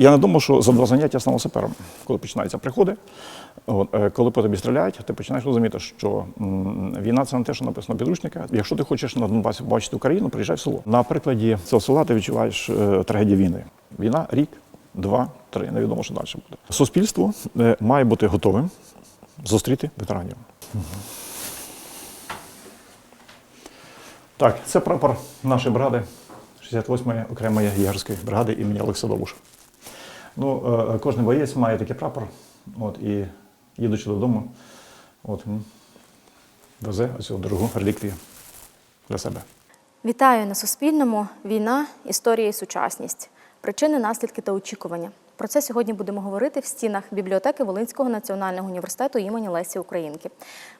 Я не думав, що за два заняття я стану сапером. Коли починаються приходи, е, коли по тобі стріляють, ти починаєш розуміти, що війна це не те, що написано підручника. Якщо ти хочеш на Донбасі побачити Україну, приїжджай в село. На прикладі цього села ти відчуваєш е, трагедію війни. Війна рік, два, три. Невідомо, що далі буде. Суспільство е, має бути готовим зустріти ветеранів. Так, це прапор нашої бригади 68-ї окремої єгерської бригади імені Олекса Довбуша. Ну, е, кожен боєць має такий прапор, от, і їдучи додому, от, везе оцю дорогу реліквію для себе. Вітаю на Суспільному. Війна, історія і сучасність. Причини, наслідки та очікування. Про це сьогодні будемо говорити в стінах бібліотеки Волинського національного університету імені Лесі Українки.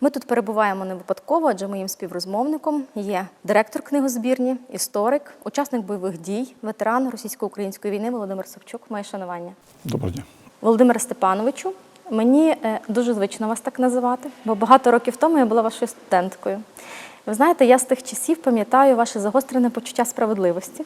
Ми тут перебуваємо не випадково, адже моїм співрозмовником є директор книгозбірні, історик, учасник бойових дій, ветеран російсько-української війни Володимир Савчук. Моє шанування. Доброго дня. Володимире Степановичу, мені е, дуже звично вас так називати, бо багато років тому я була вашою студенткою. Ви знаєте, я з тих часів пам'ятаю ваше загострене почуття справедливості.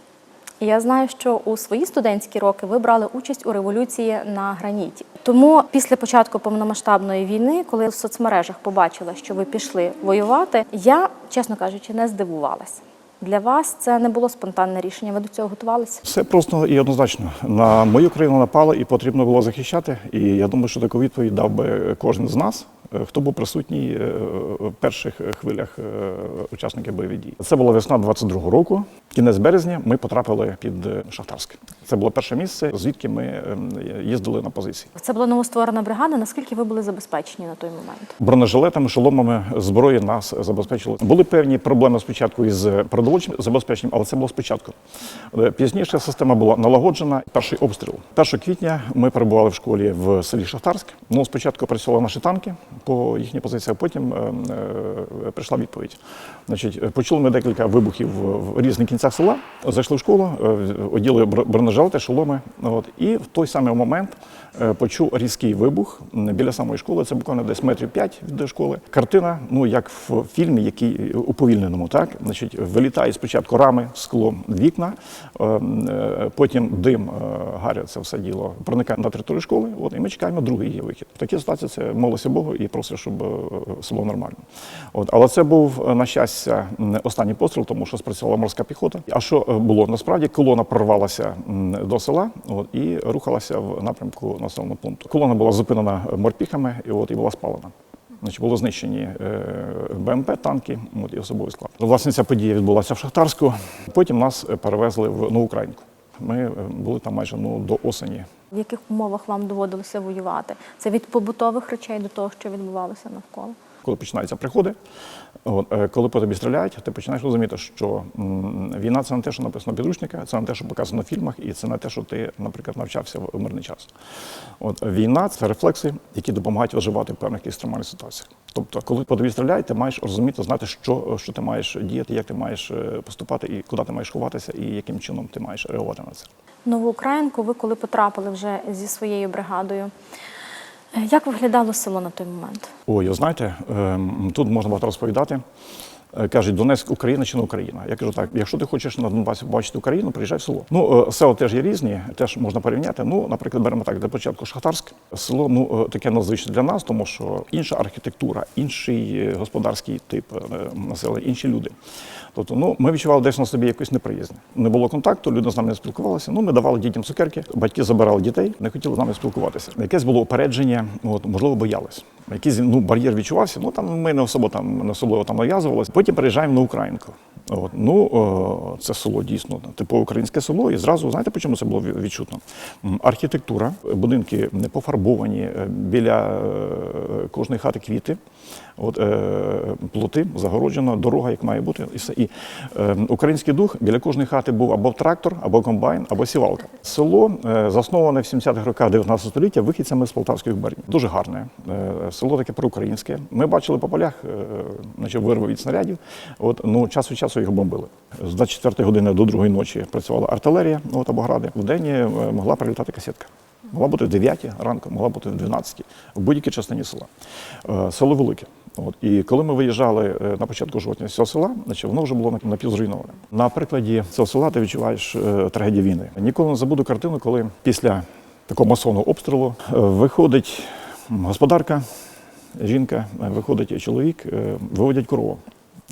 Я знаю, що у свої студентські роки ви брали участь у революції на граніті. Тому після початку повномасштабної війни, коли в соцмережах побачила, що ви пішли воювати, я, чесно кажучи, не здивувалася. Для вас це не було спонтанне рішення. Ви до цього готувалися? Все просто і однозначно. На мою країну напали і потрібно було захищати. І я думаю, що таку відповідь дав би кожен з нас, хто був присутній е, в перших хвилях е, учасників бойових дій. Це була весна 22-го року. Кінець березня ми потрапили під е, Шахтарськ. Це було перше місце, звідки ми їздили на позиції. Це була новостворена бригада. Наскільки ви були забезпечені на той момент? Бронежилетами, шоломами зброї нас забезпечили. Були певні проблеми спочатку із продовольчим забезпеченням, але це було спочатку. Пізніше система була налагоджена. Перший обстріл. 1 квітня ми перебували в школі в селі Шахтарськ. Ну, спочатку працювали наші танки по їхній позиції, потім е, е, прийшла відповідь. Значить, е, почули ми декілька вибухів в різних кінцях села. Зайшли в школу, оділи бр- бронежилети, шоломи. От, і в той самий момент почув різкий вибух біля самої школи. Це буквально десь метрів 5 від школи. Картина, ну як в фільмі, який уповільненому, так значить, вилітає спочатку рами, скло, вікна, потім дим, гаря, це все діло проникає на територію школи. От і ми чекаємо другий її вихід. В такій ситуації це молися Богу і просить, щоб е, все було нормально. От, але це був е, на щастя останній постріл, тому що спрацювала морська піхота. А що е, було насправді? Колона прорвалася до села от, і рухалася в напрямку населеного пункту. Колона була зупинена морпіхами і от і була спалена. Значить, було знищені БМП, танки от, і особовий склад. Власне, ця подія відбулася в Шахтарську. Потім нас перевезли в Новоукраїнку. Ми е, були там майже ну, до осені. В яких умовах вам доводилося воювати? Це від побутових речей до того, що відбувалося навколо? Коли починаються приходи, от, е, коли по тобі стріляють, ти починаєш розуміти, що війна це не те, що написано в підручника, це не те, що показано в фільмах, і це не те, що ти, наприклад, навчався в мирний час. От, війна це рефлекси, які допомагають виживати в певних екстремальних ситуаціях. Тобто, коли по тобі стріляють, ти маєш розуміти, знати, що, що ти маєш діяти, як ти маєш е, поступати, і куди ти маєш ховатися, і яким чином ти маєш реагувати на це. Новоукраїнку, ви коли потрапили вже зі своєю бригадою. Е, Як виглядало село на той момент? Ой, знаєте, ем, тут можна багато розповідати. Е, Кажуть, Донецьк Україна чи не Україна. Я кажу так: якщо ти хочеш на Донбасі побачити Україну, приїжджай в село. Ну, е, села теж є різні, теж можна порівняти. Ну, наприклад, беремо так, для початку Шахтарськ. Село ну е, таке надзвичне для нас, тому що інша архітектура, інший господарський тип населення, інші люди. Тобто, ну ми відчували десь на собі якусь неприязнь. Не було контакту, люди з нами не спілкувалися. Ну, ми давали дітям цукерки, батьки забирали дітей, не хотіли з нами спілкуватися. Якесь було упередження, от можливо, боялись. Якийсь ну бар'єр відчувався. Ну там ми не особо там не особливо там нав'язувалися. Потім переїжджаємо на Українку. От ну це село дійсно типове українське село. І зразу знаєте, по чому це було відчутно? Архітектура, будинки не пофарбовані, е, біля е, кожної хати квіти. От е, плоти загороджено, дорога, як має бути, і все. І е, український дух біля кожної хати був або трактор, або комбайн, або сівалка. Село е, засноване в 70-х роках 19 століття вихідцями з полтавських губерній. Дуже гарне село, таке проукраїнське. Ми бачили по полях, наче вирви від снарядів. От ну час від часу його бомбили. З 24 години до 2 ночі працювала артилерія, от або гради. В день могла прилітати касетка. Могла бути в 9 ранку, могла бути в 12, в будь-якій частині села. Е, Село велике. От. І коли ми виїжджали е, на початку жовтня з цього села, значить, воно вже було напівзруйноване. На прикладі цього села ти відчуваєш е, трагедію війни. Ніколи не забуду картину, коли після такого масовного обстрілу. Виходить господарка, жінка, виходить чоловік, виводять корову.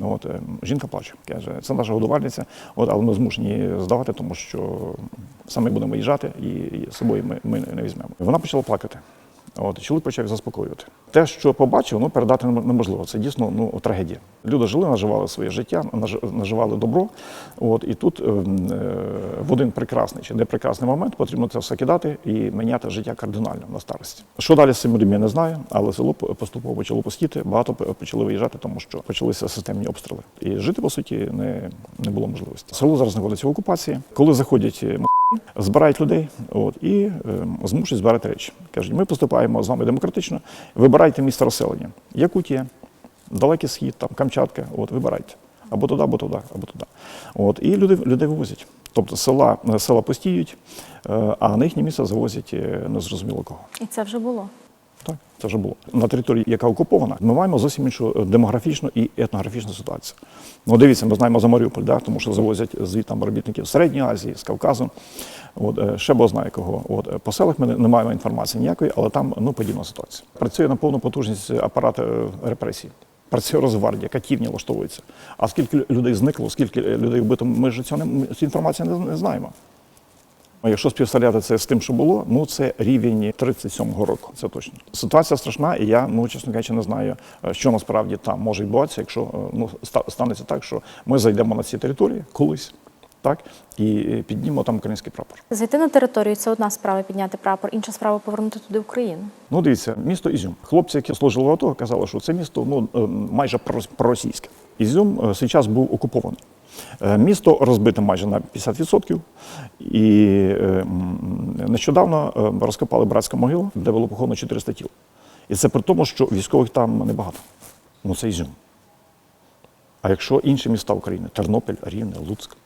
От, е, жінка плаче, каже, це наша годувальниця, от, але ми змушені здавати, тому що самі будемо виїжджати і, собою ми, ми не візьмемо. Вона почала плакати. От, чоловік почав заспокоювати. Те, що побачив, ну, передати нем- неможливо. Це дійсно ну, трагедія. Люди жили, наживали своє життя, наж- наживали добро. От, і тут ем, е, в один прекрасний чи непрекрасний момент потрібно це все кидати і міняти життя кардинально на старості. Що далі з цим людьми, я не знаю, але село поступово почало пустіти, багато почали виїжджати, тому що почалися системні обстріли. І жити, по суті, не, не було можливості. Село зараз знаходиться в окупації. Коли заходять збирають людей от, і е, змушують збирати речі. Кажуть, ми поступаємо з вами демократично, вибирайте місце розселення. Якутія, Далекий Схід, там, Камчатка, от, вибирайте. Або туди, або туди, або туди. От, і люди, людей вивозять. Тобто села, села постіють, е, а на їхнє місце завозять е, незрозуміло кого. І це вже було. Це вже було. На території, яка окупована, ми маємо зовсім іншу е, демографічну і етнографічну ситуацію. Ну, дивіться, ми знаємо за Маріуполь, да, тому що завозять звідти робітників Середньої Азії, з Кавказу. От, е, ще бо знає кого. От, е, по селах ми не- маємо інформації ніякої, але там ну, подібна ситуація. Працює на повну потужність апарат репресій. Працює Росгвардія, катівні влаштовується. А скільки людей зникло, скільки людей вбито, ми ж цього не, цю інформацію не знаємо. А Якщо співставляти це з тим, що було, ну це рівень 37-го року. Це точно. Ситуація страшна, і я, ну чесно кажучи, не знаю, е, що насправді там може відбуватися, якщо е, ну станеться так, що ми зайдемо на ці території колись, так і е, піднімемо там український прапор. Зайти на територію це одна справа підняти прапор, інша справа повернути туди Україну. Ну, дивіться, місто Ізюм. Хлопці, які служили в АТО, казали, що це місто ну е, майже проросійське. Ізюм е, свій час був окупований. Е, Місто розбите майже на 50%. І е, нещодавно е, розкопали братську могилу, де було поховано 400 тіл. І це при тому, що військових там небагато. Ну це Ізюм. А якщо інші міста України Тернопіль, Рівне, Луцьк.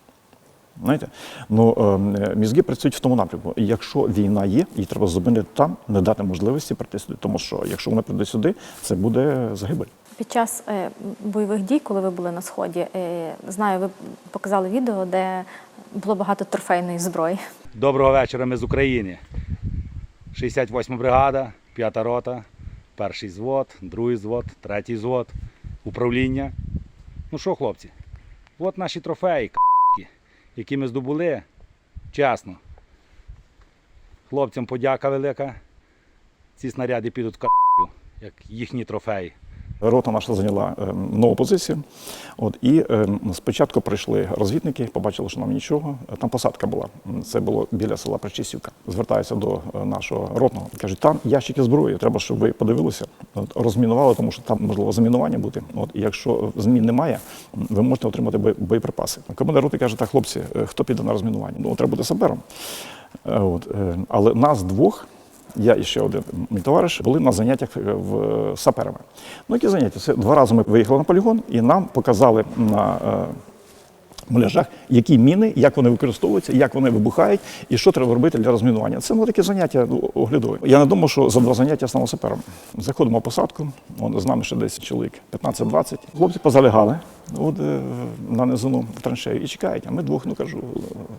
Знаєте, ну мізки працюють в тому напрямку. Якщо війна є, її треба зупинити там, не дати можливості прийти сюди. Тому що якщо вона прийде сюди, це буде загибель. Під час е, бойових дій, коли ви були на сході, е, знаю, ви показали відео, де було багато трофейної зброї. Доброго вечора, ми з України. 68 бригада, 5 рота, перший звод, другий звод, третій звод, управління. Ну що, хлопці, от наші трофеї, які ми здобули. Чесно. Хлопцям подяка велика. Ці снаряди підуть к***ю, як їхні трофеї. Рота наша зайняла е, нову позицію. От, і е, спочатку прийшли розвідники, побачили, що нам нічого. Там посадка була. Це було біля села Причистівка. Звертаються до е, нашого ротного. Кажуть, там ящики зброї. Треба, щоб ви подивилися, розмінували, тому що там можливо замінування бути. От, і якщо змін немає, ви можете отримати боєприпаси. Командир роти каже: так, хлопці, хто піде на розмінування? Ну, треба бути сапером. От, але нас двох я і ще один мій товариш були на заняттях е, в е, саперами. Ну, які заняття? Це два рази ми виїхали на полігон і нам показали на е, муляжах, які міни, як вони використовуються, як вони вибухають і що треба робити для розмінування. Це ну, таке заняття ну, оглядове. Я не думав, що за два заняття я стану сапером. Заходимо в посадку, он, з нами ще десь чоловік 15-20. Хлопці позалягали от, е, на низину траншею і чекають. А ми двох, ну кажу,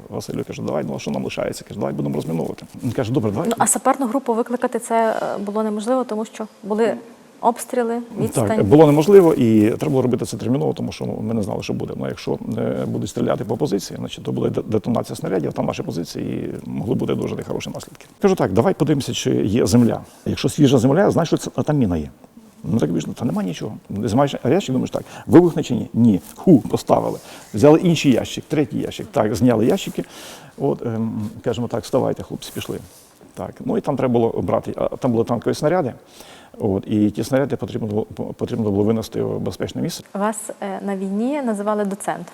Василю, кажу, давай, ну що нам лишається? Кажу, давай будемо розміновувати. Він каже, добре, давай. Ну а саперну групу викликати це е, було неможливо, тому що були обстріли, відстань. Так, було неможливо і треба було робити це терміново, тому що ми не знали, що буде. Ну, якщо е, будуть стріляти по позиції, значить то буде детонація снарядів, там наші позиції і могли бути дуже нехороші наслідки. Кажу так, давай подивимося, чи є земля. Якщо свіжа земля, знаєш, що це там міна є. Ну так більше, та нема нічого. Знімаєш ящик, думаєш так, вибухне чи ні? Ні. Ху, поставили. Взяли інший ящик, третій ящик. Так, зняли ящики. От, ем, кажемо так, вставайте, хлопці, пішли. Так, ну і там треба було брати. Там були танкові снаряди. От, і ті снаряди потрібно було, потрібно було винести в безпечне місце. Вас е, на війні називали доцентом.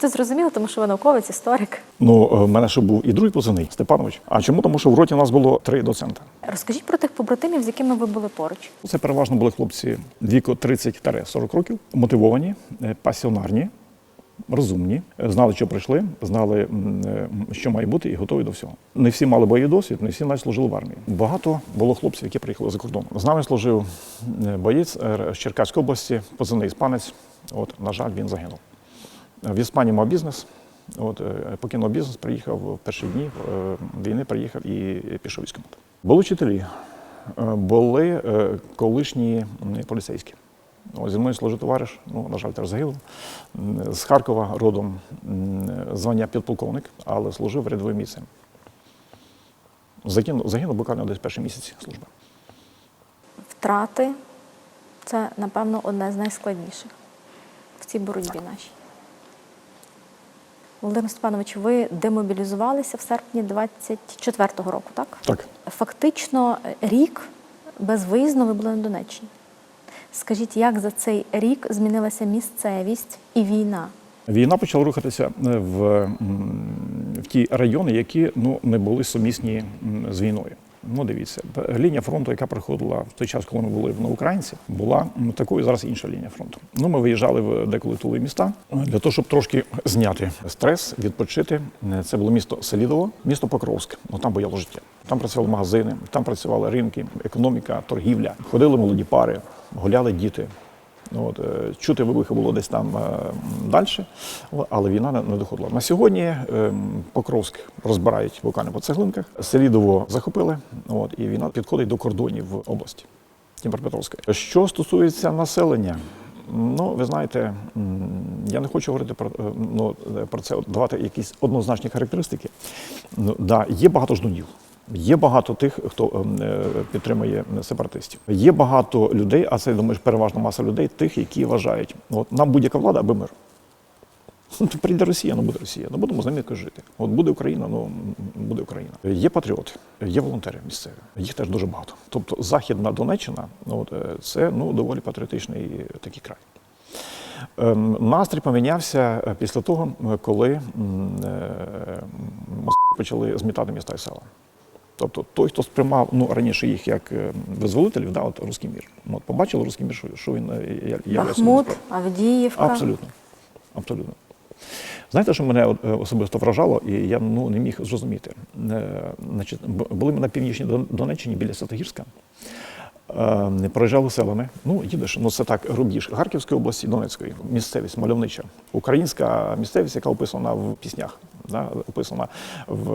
Це зрозуміло, тому що ви науковець, історик. Ну, е, в мене ще був і другий позивний Степанович. А чому? Тому що в роті у нас було три доцента. Розкажіть про тих побратимів, з якими ви були поруч. Це переважно були хлопці віку 30-40 років, мотивовані, е, пасіонарні, розумні, знали, що прийшли, знали, е, що має бути, і готові до всього. Не всі мали бойовий досвід, не всі навіть служили в армії. Багато було хлопців, які приїхали за кордон. З нами служив е, боєць е, з Черкаської області, позивний іспанець. От, на жаль, він загинув. В Іспанії мав бізнес. От, покинув бізнес, приїхав в перші дні війни, приїхав і пішов військомат. Були вчителі, були колишні поліцейські. Зі мною служив товариш, ну, на жаль, теж загинув. З Харкова родом звання підполковник, але служив рядовим місцем. Загинув, загинув буквально десь перші місяці служби. Втрати це, напевно, одне з найскладніших в цій боротьбі нашій. Володимир Степанович, ви демобілізувалися в серпні 24-го року, так? Так. Фактично рік безвиїзно ви були на Донеччині. Скажіть, як за цей рік змінилася місцевість і війна? Війна почала рухатися е, в, в ті райони, які ну, не були сумісні з війною. Ну, дивіться, лінія фронту, яка проходила в той час, коли ми були на Українці, була такою зараз інша лінія фронту. Ну, ми виїжджали в деколи тули міста для того, щоб трошки зняти стрес, відпочити. Це було місто Селідово, місто Покровське. Ну там бояло життя. Там працювали магазини, там працювали ринки, економіка, торгівля. Ходили молоді пари, гуляли діти. Ну, От, е, чути вибухи було десь там далі, але війна не, доходила. На сьогодні е, Покровськ розбирають буквально по цеглинках. Селідово захопили, от, і війна підходить до кордонів області Дніпропетровської. Що стосується населення, ну ви знаєте, я не хочу говорити про, е, ну, е, про це, давати якісь однозначні характеристики. Ну, да, є багато ждунів. Є багато тих, хто ем, е, підтримує сепаратистів. Є багато людей, а це я думаю, переважна маса людей, тих, які вважають, от нам будь-яка влада, аби мир. Ну, прийде Росія, ну буде Росія. Ну будемо з ними жити. От буде Україна, ну буде Україна. Є патріоти, є волонтери місцеві. Їх теж дуже багато. Тобто Західна Донеччина, ну, от, е, це ну доволі патріотичний е, такий край. Ем, Настрій помінявся е, після того, е, коли е, почали змітати міста і села. Тобто той, хто сприймав ну, раніше їх як е, визволителів, да, от русський мір. Ну, от побачили русський мір, що, він е, я- Бахмут. Авдіївка. Абсолютно. Абсолютно. Знаєте, що мене е, особисто вражало, і я ну, не міг зрозуміти. Значить, були ми на північній Донеччині біля Святогірська. Е, Проїжджали селами. Ну, їдеш, ну це так, рубіж Харківської області, Донецької, місцевість мальовнича. Українська місцевість, яка описана в піснях, да, описана в,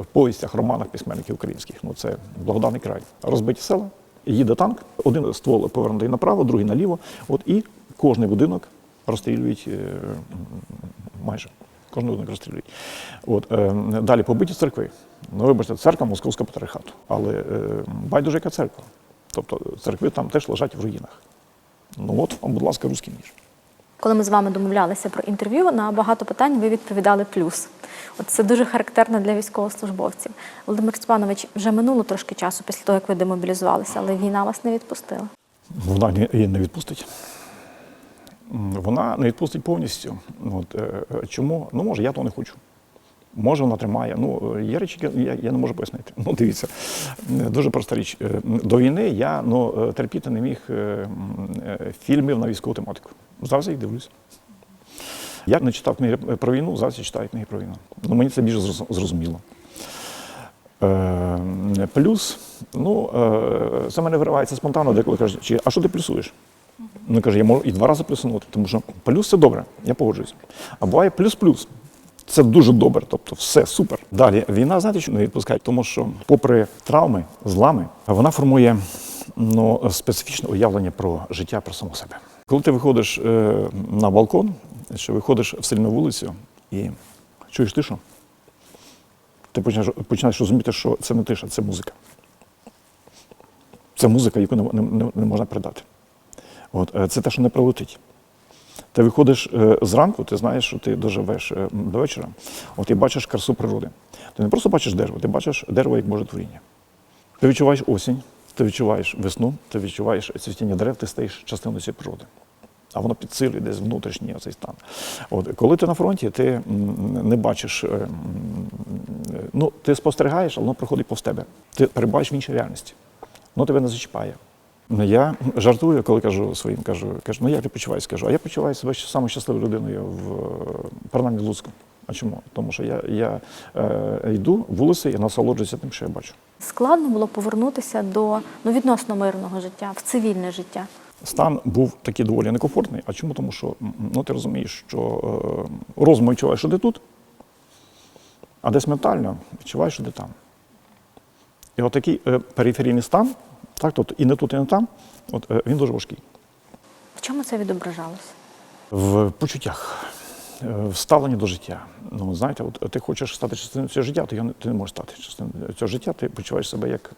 в повістях, романах письменників українських. Ну, це благоданий край. Розбиті села, їде танк, один ствол повернутий направо, другий наліво. От і кожний будинок розстрілюють е, майже. Кожен будинок розстрілюють. От, е, далі побиті церкви. Ну, вибачте, церква Московського патріархату. Але е, байдуже яка церква. Тобто церкви там теж лежать в руїнах. Ну от вам, будь ласка, руський мір. Коли ми з вами домовлялися про інтерв'ю, на багато питань ви відповідали плюс. От це дуже характерно для військовослужбовців. Володимир Степанович, вже минуло трошки часу після того, як ви демобілізувалися, але війна вас не відпустила. Вона її не відпустить. Вона не відпустить повністю. От, е, е, чому? Ну, може, я того не хочу. Може, вона тримає. Ну, е, є речі, я, я не можу пояснити. Ну, дивіться, е, дуже проста річ. Е, До війни я ну, терпіти не міг фільмів на військову тематику. Зараз я їх дивлюсь. Я не читав книги про війну, зараз я читаю книги про війну. Ну, мені це більше зрозуміло. Плюс, ну, це мене виривається спонтанно, деколи кажуть, а що ти плюсуєш? Ну, каже, я можу і два рази плюсунути, тому що плюс це добре, я погоджуюсь. А буває плюс-плюс. Це дуже добре, тобто все супер. Далі війна, знаєте, що не відпускає? Тому що, попри травми, злами, вона формує ну, специфічне уявлення про життя, про самого себе. Коли ти виходиш е, на балкон, чи виходиш в сильну вулицю і чуєш тишу, ти починаєш, починаєш розуміти, що це не тиша, це музика. Це музика, яку не, не, не можна передати. От, е, це те, що не пролетить. Ти виходиш е, зранку, ти знаєш, що ти доживеш е, до вечора, от і бачиш красу природи. Ти не просто бачиш дерево, ти бачиш дерево як Боже творіння. Ти відчуваєш осінь, ти відчуваєш весну, ти відчуваєш цвітіння дерев, ти стаєш частиною цієї природи. А воно підсилює десь внутрішній оцей стан. От, коли ти на фронті, ти не бачиш, е, ну, ти спостерігаєш, але воно проходить повз тебе. Ти перебуваєш в іншій реальності. Воно тебе не зачіпає. Ну, Я жартую, коли кажу своїм, кажу, кажу, ну як ти почуваєшся? Кажу, а я почуваю себе щасливою людиною в принаймні Луцьку. А чому? Тому що я, я е, йду вулиці і насолоджуюся тим, що я бачу. Складно було повернутися до ну, відносно мирного життя, в цивільне життя. Стан був такий доволі некомфортний. А чому? Тому що ну, ти розумієш, що е, розумом відчуваєш, що ти тут, А десь ментально відчуваєш, що ти там. І от е, периферійний стан, так, тобто і не тут, і не там, от, е, він дуже важкий. В чому це відображалося? В почуттях, е, в ставленні до життя. Ну, знаєте, от ти хочеш стати частиною цього життя, то ти не можеш стати частиною цього життя, ти почуваєш себе як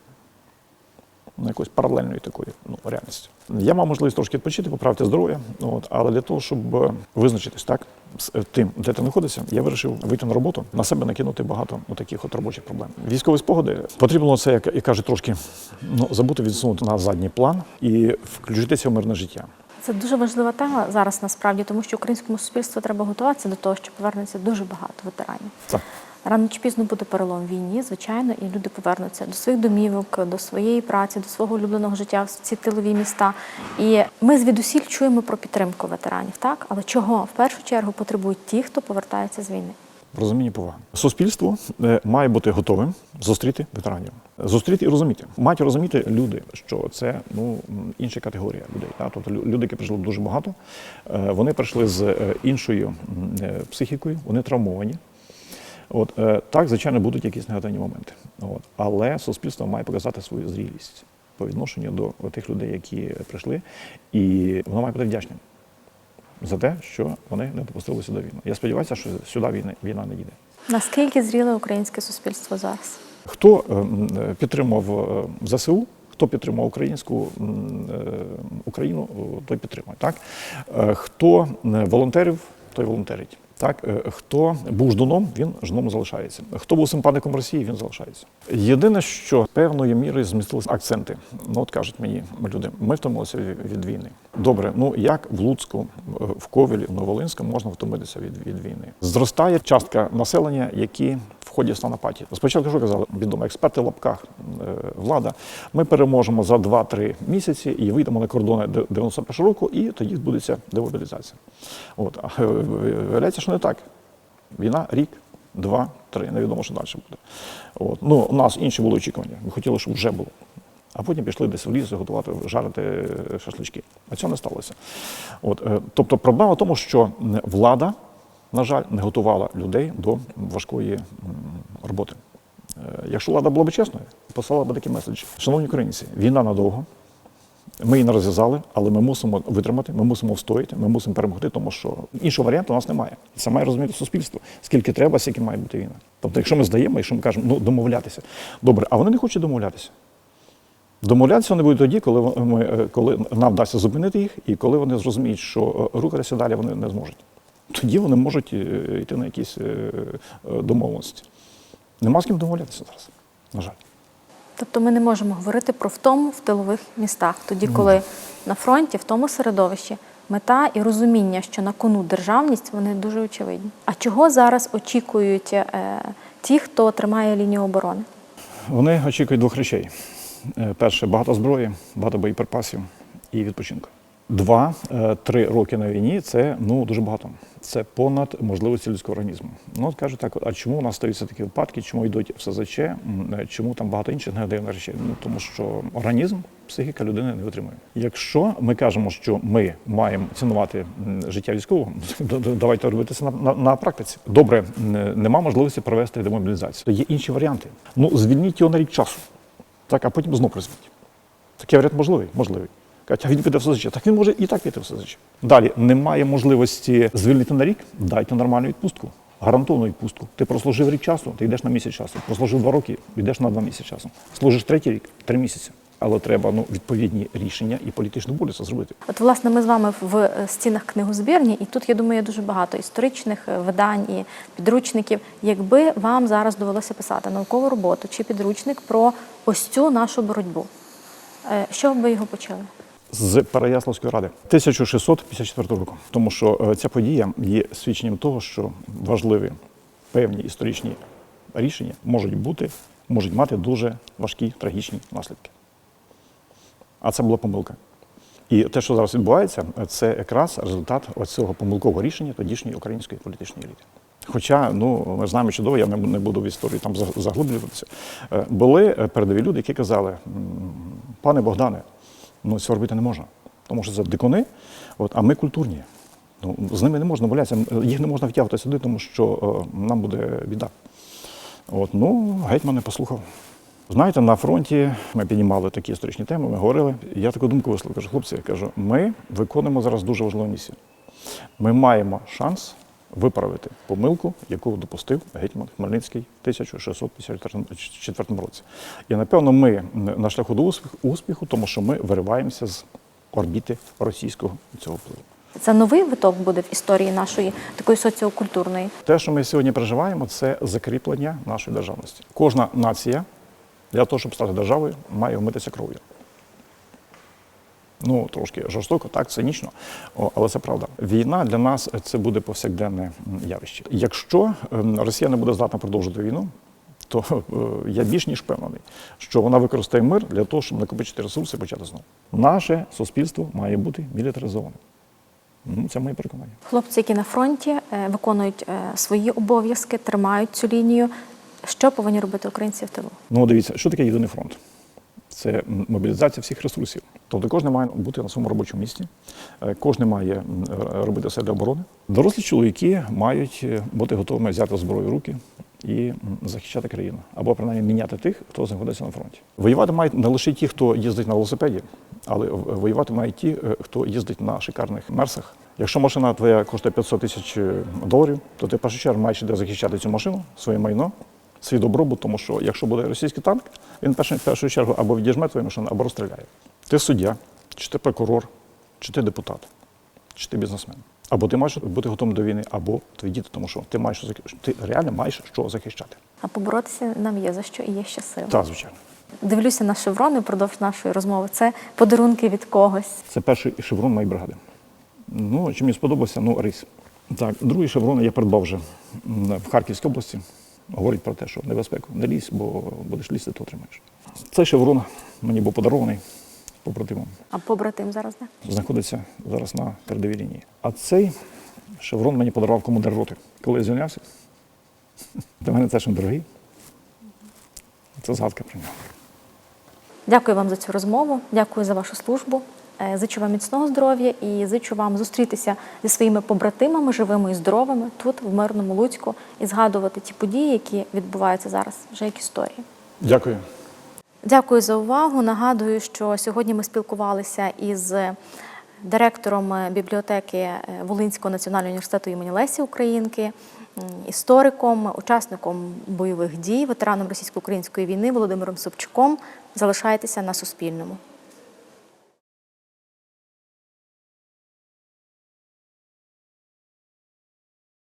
якоюсь паралельною такою ну, реальністю. Я мав можливість трошки відпочити, поправити здоров'я, от, але для того, щоб е, визначитись так, з е, тим, де ти знаходишся, я вирішив вийти на роботу, на себе накинути багато ну, таких от робочих проблем. Військові спогади потрібно це, як, як каже, трошки ну, забути відсунути на задній план і включитися в мирне життя. Це дуже важлива тема зараз насправді, тому що українському суспільству треба готуватися до того, що повернеться дуже багато ветеранів. Так. Рано чи пізно буде перелом війні, звичайно, і люди повернуться до своїх домівок, до своєї праці, до свого улюбленого життя в ці тилові міста. І ми звідусіль чуємо про підтримку ветеранів, так? Але чого в першу чергу потребують ті, хто повертається з війни? Розуміння поваги. Суспільство е, має бути готовим зустріти ветеранів. Зустріти і розуміти. Мають розуміти люди, що це ну, інша категорія людей. Та? Тобто лю- люди, які прийшли дуже багато, е, вони прийшли з е, іншою психікою, вони травмовані. От, е, так, звичайно, будуть якісь негативні моменти. От, але суспільство має показати свою зрілість по відношенню до тих людей, які прийшли, і воно має бути вдячним за те, що вони не допустили сюди війну. Я сподіваюся, що сюди війна, війна не дійде. Наскільки зріле українське суспільство зараз? Хто е, е, підтримав е, ЗСУ, хто підтримав українську Україну, той підтримує. Так? Хто волонтерів, той волонтерить. Так, Е, хто був ждуном, він ждуном залишається. Хто був симпатиком Росії, він залишається. Єдине, що певною мірою змістилися акценти. Ну от кажуть мені люди, ми втомилися від, війни. Добре, ну як в Луцьку, е, в Ковелі, в Новолинську можна втомитися від, від війни? Зростає частка населення, які входять в. Спочатку що казали, відомо, експерти в лапках, е, влада. Ми переможемо за 2-3 місяці і вийдемо на кордони 91 року, і тоді відбудеться демобілізація. От а е, виявляється, що не так. Війна рік, два, три. Невідомо, що далі буде. От. Ну, у нас інші були очікування. Ми хотіли, щоб вже було. А потім пішли десь в ліс готувати, жарити е, шашлички. А цього не сталося. От, тобто проблема в тому, що влада, на жаль, не готувала людей до важкої роботи. Е, Якщо влада була б чесною, послала б такий меседж. Шановні українці, війна надовго. Ми її не розв'язали, але ми мусимо витримати, ми мусимо встояти, ми мусимо перемогти, тому що іншого варіанту у нас немає. Це має розуміти суспільство. Скільки треба, скільки має бути війна. Тобто, якщо ми здаємо, якщо ми кажемо, ну домовлятися. Добре, а вони не хочуть домовлятися. Домовлятися вони будуть тоді, коли, ми, е, коли нам вдасться зупинити їх, і коли вони зрозуміють, що е, рухатися далі вони не зможуть. Тоді вони можуть е, йти на якісь е, е, домовленості. Нема з ким домовлятися зараз, на жаль. Тобто ми не можемо говорити про втому в тилових містах, тоді, коли на фронті, в тому середовищі, мета і розуміння, що на кону державність, вони дуже очевидні. А чого зараз очікують е, ті, хто тримає лінію оборони? Вони очікують двох речей: перше багато зброї, багато боєприпасів і відпочинку. Два-три роки на війні це ну дуже багато. Це понад можливості людського організму. Ну от кажуть так, а чому у нас стаються такі випадки, чому йдуть в СЗЧ, е, чому там багато інших негативних речей? Ну тому що організм, психіка людини не витримує. Якщо ми кажемо, що ми маємо цінувати життя військового, давайте робити це на, на, на практиці. Добре, нема можливості провести демобілізацію. То є інші варіанти. Ну звільніть його на рік часу. Так, а потім знов призвіть. Такий варіант можливий? Можливий. Кажуть, а він піде в СЗЧ. Так він може і так піти в СЗЧ. Далі немає можливості звільнити на рік, дайте нормальну відпустку. Гарантовану відпустку. Ти прослужив рік часу, ти йдеш на місяць часу. Прослужив два роки, йдеш на два місяці часу. Служиш третій рік, три місяці. Але треба ну, відповідні рішення і політичну волю це зробити. От, власне, ми з вами в е, стінах книгозбірні, і тут, я думаю, є дуже багато історичних е, видань і підручників. Якби вам зараз довелося писати наукову роботу чи підручник про ось цю нашу боротьбу, е, що б ви його почали? З Переяславської ради 1654 року. Тому що е, ця подія є свідченням того, що важливі певні історичні рішення можуть бути, можуть мати дуже важкі трагічні наслідки. А це була помилка. І те, що зараз відбувається, це якраз результат цього помилкового рішення тодішньої української політичної еліти. Хоча, ну, ми знаємо чудово, я не буду в історію там за- заглиблюватися. Е, Були е, передові люди, які казали, пане Богдане, ну цього робити не можна, тому що це дикуни, от, а ми культурні. Ну, з ними не можна боятися, їх не можна втягувати сюди, тому що е, нам буде біда. От, ну, гетьман не послухав. Знаєте, на фронті ми піднімали такі історичні теми, ми говорили. Я таку думку висловив. Кажу, хлопці, я кажу, ми виконуємо зараз дуже важливу місію. Ми маємо шанс виправити помилку, яку допустив гетьман Хмельницький в 1654 році. І напевно ми на шляху до успіху, успіху, тому що ми вириваємося з орбіти російського цього впливу. Це новий виток буде в історії нашої такої соціокультурної. Те, що ми сьогодні переживаємо, це закріплення нашої державності. Кожна нація для того, щоб стати державою, має вмитися кров'ю. Ну, трошки жорстоко, так, цинічно, О, але це правда. Війна для нас це буде повсякденне явище. Якщо ем, Росія не буде здатна продовжити війну, то е, я більш ніж впевнений, що вона використає мир для того, щоб накопичити ресурси і почати знову. Наше суспільство має бути мілітаризоване. Ну, Це моє переконання. Хлопці, які на фронті е, виконують е, свої обов'язки, тримають цю лінію. Що повинні робити українці в тилу? Ну, дивіться, що таке єдиний фронт? Це мобілізація всіх ресурсів. Тобто кожен має бути на своєму робочому місці, е, кожен має робити все для оборони. Дорослі чоловіки мають е, бути готовими взяти зброю в руки і захищати країну, або принаймні міняти тих, хто знаходиться на фронті. Воювати мають не лише ті, хто їздить на велосипеді, але воювати мають ті, е, хто їздить на шикарних мерсах. Якщо машина твоя коштує 500 тисяч доларів, то ти в першу чергу маєш де захищати цю машину, своє майно, свій добробут, тому що якщо буде російський танк, він в першу, чергу або відіжме твою машину, або розстріляє. Ти суддя, чи ти прокурор, чи ти депутат, чи ти бізнесмен. Або ти маєш бути готовим до війни, або твої діти, тому що ти маєш. Ти реально маєш що захищати. А поборотися нам є за що і є ще сили. Так, звичайно. Дивлюся на шеврони впродовж нашої розмови. Це подарунки від когось. Це перший шеврон моєї бригади. Ну, чи мені сподобався, ну, рейс. Так, другий шеврон я придбав вже в Харківській області. Говорить про те, що небезпеку не лізь, бо будеш лізти, то отримаєш. Цей шеврон мені був подарований побратимом. А побратим зараз де? Знаходиться зараз на передовій лінії. А цей шеврон мені подарував командир роти. Коли я звільнявся, для мене теж він дорогий. Це згадка про нього. Дякую вам за цю розмову. Дякую за вашу службу. Е, Зичу вам міцного здоров'я і зичу вам зустрітися зі своїми побратимами, живими і здоровими тут, в мирному Луцьку, і згадувати ті події, які відбуваються зараз вже як історії. Дякую. Дякую за увагу. Нагадую, що сьогодні ми спілкувалися із директором бібліотеки е, Волинського національного університету імені Лесі Українки, істориком, учасником бойових дій, ветераном російсько-української війни Володимиром Собчуком. Залишайтеся на Суспільному.